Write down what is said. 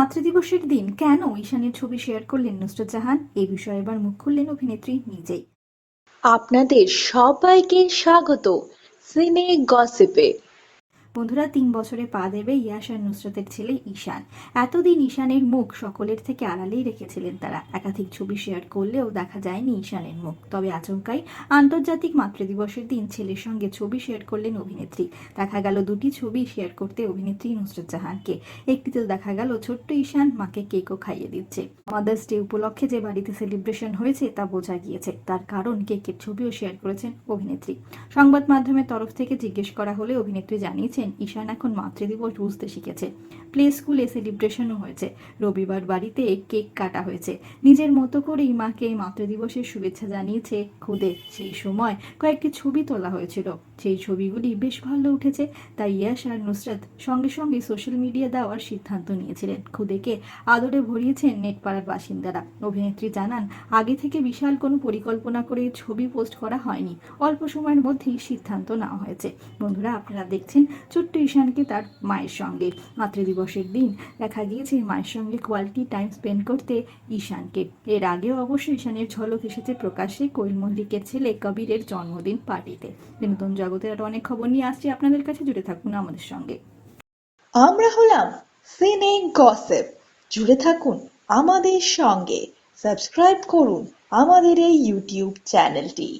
মাতৃদিবসের দিন কেন ঈশানের ছবি শেয়ার করলেন নুসরত জাহান? এই বিষয়ে এবার মুখ খুললেন অভিনেত্রী নিজেই। আপনাদের সবাইকে স্বাগত। সিনে গসিপে। বন্ধুরা, তিন বছরে পা দেবে ইয়াস আর নুসরতের ছেলে ঈশান। এতদিন ঈশানের মুখ সকলের থেকে আড়ালেই রেখেছিলেন তারা। একাধিক ছবি শেয়ার করলেও দেখা যায়নি ঈশানের মুখ। তবে আচমকাই আন্তর্জাতিক মাতৃদিবসের দিন ছেলের সঙ্গে ছবি শেয়ার করলেন অভিনেত্রী। দেখা গেল দুটি ছবি শেয়ার করতে অভিনেত্রী নুসরত জাহানকে। একটিতে দেখা গেল ছোট্ট ঈশান, মাকে কেকও খাইয়ে দিচ্ছে। মাদার্স ডে উপলক্ষে যে বাড়িতে সেলিব্রেশন হয়েছে তা বোঝা গিয়েছে। তার কারণ কেকের ছবিও শেয়ার করেছেন অভিনেত্রী। সংবাদ মাধ্যমের তরফ থেকে জিজ্ঞেস করা হলে অভিনেত্রী জানিয়েছেন ঈশান এখন মাতৃদিবস বুঝতে শিখেছে। প্লে স্কুলে সেলিব্রেশনও হয়েছে। রবিবার বাড়িতে কেক কাটা হয়েছে। নিজের মতো করেই মাকে মাতৃদিবসের শুভেচ্ছা জানিয়েছে খুদে। সেই সময় কয়েকটি ছবি তোলা হয়েছিল। সেই ছবিগুলি বেশ ভালো উঠেছে, তাই ইয়াস আর নুসরাত সঙ্গে সঙ্গে সোশ্যাল মিডিয়া দেওয়ার সিদ্ধান্ত নিয়েছিলেন। খুদেকে আদরে ভরিয়েছেন নেটপাড়ার বাসিন্দারা। অভিনেত্রী জানান, আগে থেকে বিশাল কোনো পরিকল্পনা করে ছবি পোস্ট করা হয়নি। অল্প সময়ের মধ্যেই সিদ্ধান্ত নেওয়া হয়েছে। বন্ধুরা, আপনারা দেখছেন ছোট্ট ঈশানকে তার মায়ের সঙ্গে। মাতৃদিবসের দিন দেখা গিয়েছে মায়ের সঙ্গে কোয়ালিটি টাইম স্পেন্ড করতে ঈশানকে। এর আগেও অবশ্য ঈশানের ঝলক এসেছে প্রকাশ্যে কোয়েল মল্লিকের ছেলে কবিরের জন্মদিন পার্টিতে বিনোদন জগতের আরও অনেক খবর নিয়ে আসছি। আপনাদের কাছে জুড়ে থাকুন আমাদের সঙ্গে। আমরা হলাম সিনে গসেপ। জুড়ে থাকুন আমাদের সঙ্গে। সাবস্ক্রাইব করুন আমাদের এই ইউটিউব চ্যানেলটি।